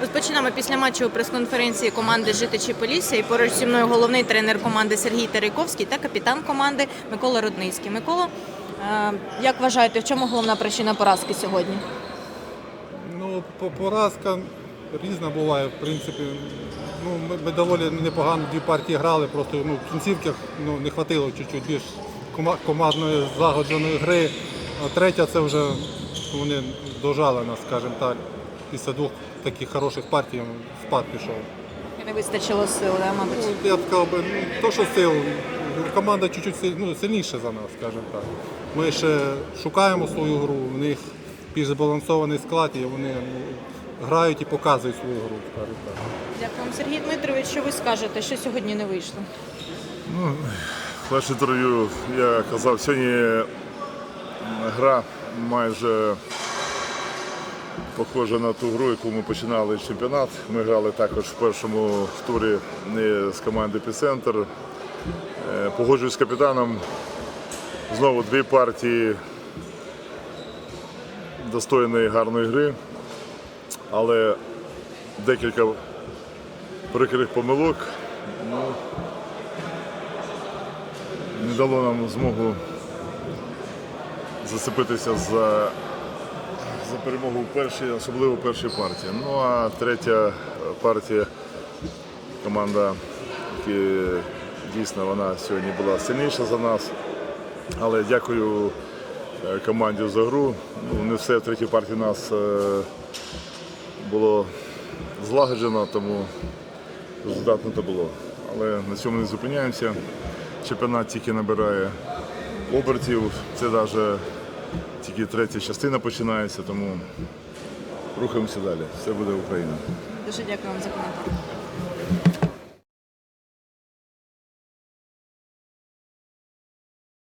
Розпочинаємо після матчу прес-конференції команди Житичі Полісся. І поруч зі мною головний тренер команди Сергій Терейковський та капітан команди Микола Рудницький. Микола, е, як вважаєте, в чому головна причина поразки сьогодні? Ну, поразка різна буває, в принципі. Ну, ми, доволі непогано дві партії грали, просто ну, в кінцівках ну, не вистачило чуть-чуть більш командної злагодженої гри. А третя це вже вони дожали нас, скажімо так. Після двох таких хороших партій спад пішов. І Не вистачило сил, да, мабуть. Ну, я б сказав, би, ну, то, що сил, команда чуть-чуть силь- ну, сильніша за нас, скажімо так. Ми ще шукаємо свою гру, в них більш збалансований склад, і вони ну, грають і показують свою гру, скажімо так. Дякую вам, Сергій Дмитрович. Що ви скажете, що сьогодні не вийшло? Перше інтерв'ю я казав, сьогодні гра майже похожа на ту гру, яку ми починали чемпіонат. Ми грали також в першому турі з команди Епіцентр. Е, Погоджуюсь з капітаном. Знову дві партії достойної гарної гри, але декілька прикрих помилок. Ну, не дало нам змогу зацепитися за, за перемогу в першій, особливо в першій партії. Ну а третя партія, команда, яка дійсно вона сьогодні була сильніша за нас. Але дякую е, команді за гру. Ну, не все в третій партії нас е, було злагоджено, тому результат не то було. Але на цьому не зупиняємося. Чемпіонат тільки набирає обертів. Це навіть тільки третя частина починається, тому рухаємося далі. Все буде Україна. Дуже дякую вам за коментар.